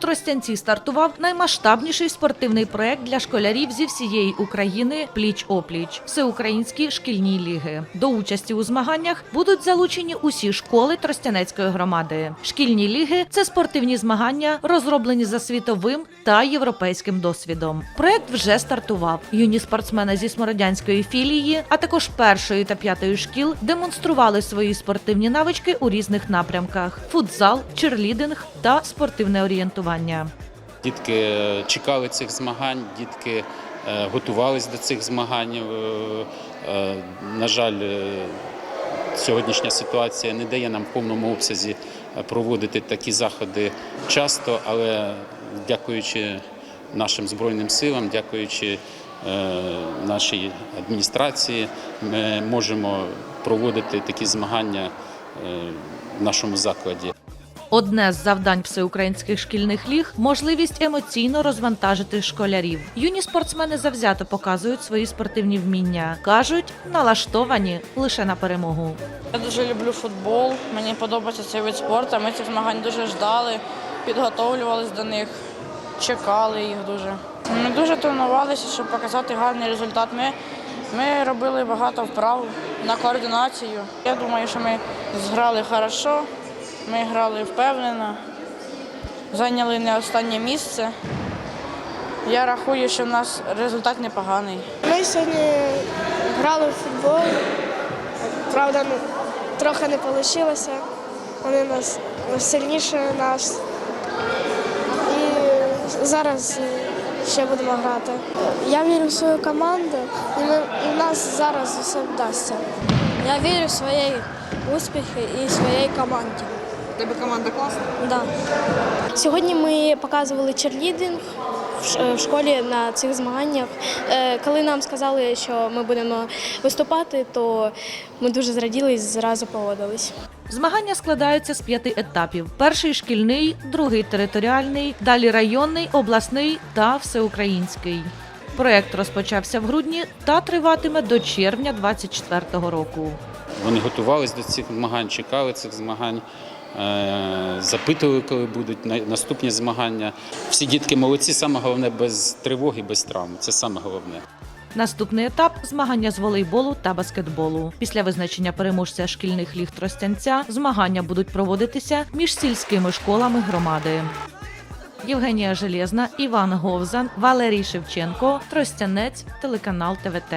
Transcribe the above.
Тростянці стартував наймасштабніший спортивний проект для школярів зі всієї України пліч опліч всеукраїнські шкільні ліги. До участі у змаганнях будуть залучені усі школи Тростянецької громади. Шкільні ліги це спортивні змагання, розроблені за світовим та європейським досвідом. Проект вже стартував. Юні спортсмени зі смородянської філії, а також першої та п'ятої шкіл демонстрували свої спортивні навички у різних напрямках: футзал, черлідинг та спортивне орієнтування. Дітки е, чекали цих змагань, дітки е, готувались до цих змагань. Е, На жаль, сьогоднішня ситуація не дає нам в повному обсязі проводити такі заходи часто, але дякуючи нашим Збройним силам, дякуючи нашій адміністрації, ми можемо проводити такі змагання в нашому закладі. Одне з завдань всеукраїнських шкільних ліг можливість емоційно розвантажити школярів. Юні спортсмени завзято показують свої спортивні вміння. кажуть, налаштовані лише на перемогу. Я дуже люблю футбол. Мені подобається цей вид спорту. Ми цих змагань дуже ждали, підготовлювалися до них, чекали їх дуже. Ми дуже тренувалися, щоб показати гарний результат. Ми, ми робили багато вправ на координацію. Я думаю, що ми зграли хорошо, ми грали впевнено, зайняли не останнє місце. Я рахую, що в нас результат непоганий. Ми сьогодні грали в футбол. Правда, ну, трохи не вийшло. Вони нас сильніші нас. І зараз ще будемо грати. Я вірю в свою команду, і, ми, і в нас зараз все вдасться. Я вірю в свої успіхи і своїй команді. Тебе команда класна? Да. Сьогодні ми показували черлідинг в школі на цих змаганнях. Е, Коли нам сказали, що ми будемо виступати, то ми дуже зраділи і зразу погодились. Змагання складаються з п'яти етапів: перший шкільний, другий територіальний, далі районний, обласний та всеукраїнський. Проект розпочався в грудні та триватиме до червня 2024 року. Вони готувалися до цих змагань, чекали цих змагань, запитували, коли будуть наступні змагання. Всі дітки молодці, саме головне без тривоги, без травм. Це саме головне. Наступний етап змагання з волейболу та баскетболу. Після визначення переможця шкільних ліг Тростянця змагання будуть проводитися між сільськими школами громади. Євгенія Железна, Іван Говзан, Валерій Шевченко, Тростянець, телеканал ТВТ.